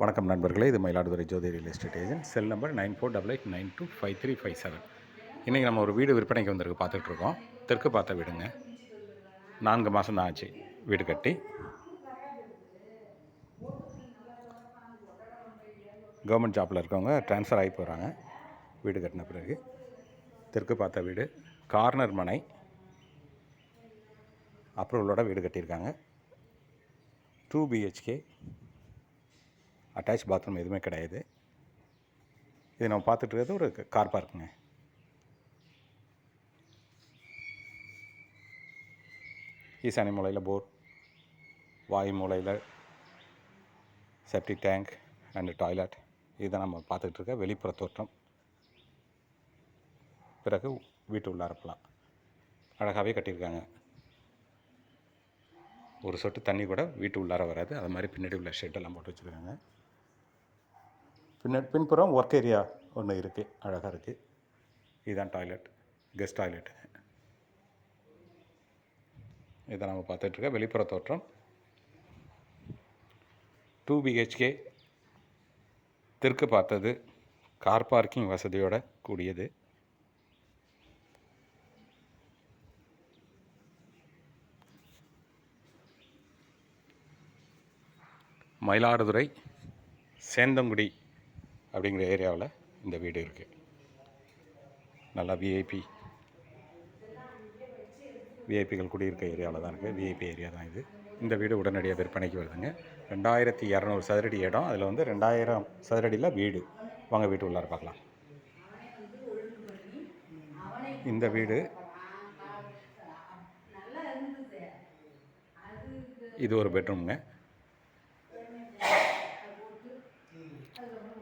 வணக்கம் நண்பர்களே இது Mayiladuthurai Jothi real estate agent cell number nine four double eight nine two five three five seven. இன்றைக்கி நம்ம ஒரு வீடு விற்பனைக்கு வந்திருக்கு பார்த்துட்ருக்கோம் தெற்கு பார்த்த வீடுங்க. நான்கு மாதம் தான் ஆச்சு வீடு கட்டி. கவர்மெண்ட் ஜாப்பில் இருக்கவங்க ட்ரான்ஸ்ஃபர் ஆகி போகிறாங்க வீடு கட்டின பிறகு தெற்கு பார்த்த வீடு கார்னர் மனை. அப்ரூவலோட வீடு கட்டியிருக்காங்க. டூ பிஹெச்கே அட்டாச் பாத்ரூம் எதுவுமே கிடையாது. இது நம்ம பார்த்துட்டு இருக்கிறது ஒரு கார் பார்க்குங்க ஈசானி மூலையில் போர் வாயு மூலையில் செப்டிக் டேங்க் அண்டு டாய்லெட் இதுதான் நம்ம பார்த்துட்டு இருக்க வெளிப்புற தோற்றம். பிறகு வீட்டு உள்ளாரப்பலாம் அழகாகவே கட்டியிருக்காங்க. ஒரு சொட்டு தண்ணி கூட வீட்டு உள்ளார வராது. அது மாதிரி பின்னாடி உள்ள ஷெட்டெல்லாம் போட்டு வச்சுருக்காங்க. பின்ன பின்புறம் ஒர்க் ஏரியா ஒன்று இருக்குது அழகாக இருக்குது இதுதான் டாய்லெட் கெஸ்ட் டாய்லெட் இதை நம்ம பார்த்துட்ருக்க வெளிப்புற தோற்றம். டூ பிஹெச்கே தெற்கு பார்த்தது கார் பார்க்கிங் வசதியோட கூடியது. மயிலாடுதுறை சேந்தங்குடி அப்படிங்கிற ஏரியாவில் இந்த வீடு இருக்குது நல்லா விஐபி விஐபிகள் குடியிருக்க ஏரியாவில் தான் இருக்குது விஐபி ஏரியா தான் இது. இந்த வீடு உடனடியாக விற்பனைக்கு வருதுங்க. ரெண்டாயிரத்தி இரநூறு சதுரடி இடம். அதில் வந்து ரெண்டாயிரம் சதுரடியில் வீடு. வாங்க வீட்டு உள்ளார பார்க்கலாம். இந்த வீடு இது ஒரு பெட்ரூம்ங்க.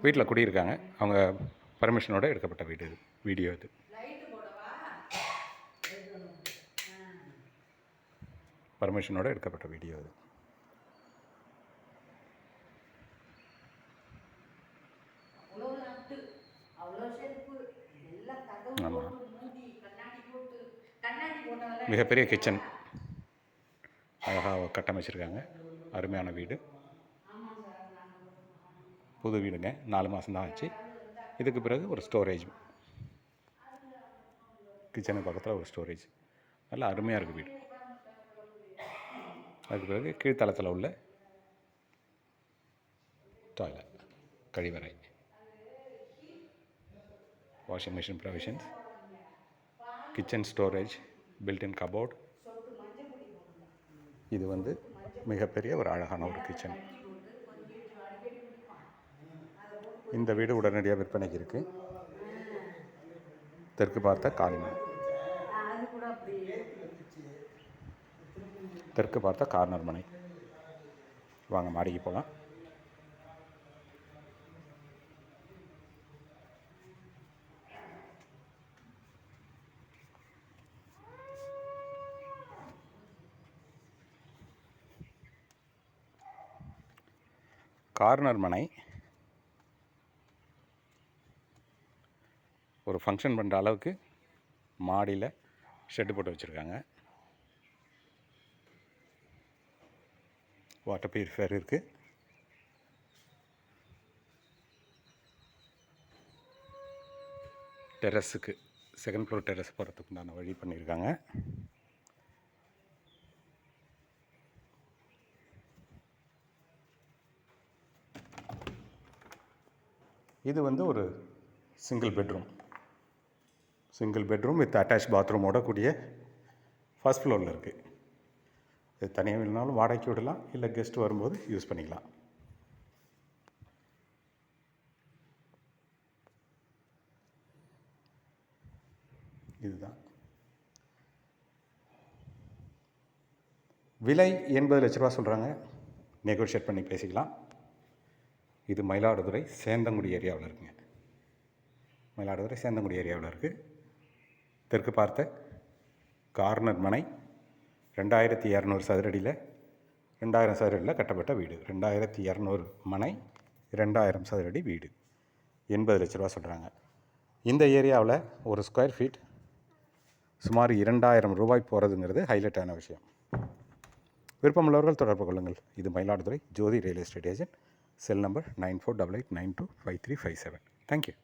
வீட்டில் குடியிருக்காங்க. அவங்க பர்மிஷனோட எடுக்கப்பட்ட வீடு இது வீடியோ இது. பர்மிஷனோட எடுக்கப்பட்ட வீடியோ இது. ஆமாம் மிகப்பெரிய கிச்சன் அழகாக கட்டமைச்சிருக்காங்க. அருமையான வீடு. புது வீடுங்க. நாலு மாதம் தான் ஆச்சு. இதுக்கு பிறகு ஒரு ஸ்டோரேஜ் கிச்சனுக்கு பக்கத்தில் ஒரு ஸ்டோரேஜ் நல்லா அருமையாக இருக்குது வீடு. அதுக்கு பிறகு கீழ்த்தளத்தில் உள்ள டாய்லெட் கழிவறை. Washing machine provisions kitchen storage built-in cupboard இது வந்து மிகப்பெரிய ஒரு அழகான ஒரு கிச்சன் இந்த வீடு உடனடியாக விற்பனைக்கு இருக்குது தெற்கு பார்த்த காலிமனை தெற்கு பார்த்த கார்னர் மனை. வாங்க மாடிக்கு போகலாம் கார்னர் மனை ஒரு ஃபங்க்ஷன் பண்ணுற அளவுக்கு மாடியில் ஷெட்டு போட்டு வச்சுருக்காங்க. வாட்டர் பியூரிஃபையர் இருக்குது டெரஸுக்கு செகண்ட் ஃப்ளோர் டெரஸ் போகிறதுக்கு உண்டான வழி பண்ணியிருக்காங்க இது வந்து ஒரு single bedroom single bedroom with attach பாத்ரூமோட கூடிய ஃபர்ஸ்ட் ஃப்ளோரில் இருக்குது இது தனியாக வேணுனாலும் வாடகைக்கு விடலாம் இல்லை கெஸ்ட் வரும்போது யூஸ் பண்ணிக்கலாம். இதுதான். விலை எண்பது லட்ச ரூபா சொல்கிறாங்க நெகோஷியேட் பண்ணி பேசிக்கலாம். இது மயிலாடுதுறை சேந்தங்குடி ஏரியாவில் இருக்குங்க. மயிலாடுதுறை சேந்தங்குடி ஏரியாவில் இருக்குது தெற்கு பார்த்த கார்னர் மனை ரெண்டாயிரத்தி இரநூறு சதுரடியில் ரெண்டாயிரம் சதுரடியில் கட்டப்பட்ட வீடு. ரெண்டாயிரத்தி இரநூறு மனை ரெண்டாயிரம் சதுரடி வீடு. எண்பது லட்ச ரூபா சொல்கிறாங்க இந்த ஏரியாவில் ஒரு ஸ்கொயர் ஃபீட் சுமார் இரண்டாயிரம் ரூபாய் போகிறதுங்கிறது ஹைலைட்டான விஷயம். விருப்பமுள்ளவர்கள் தொடர்பு கொள்ளுங்கள். இது Mayiladuthurai Jothi real estate agent cell number nine four double eight nine two five three five seven thank you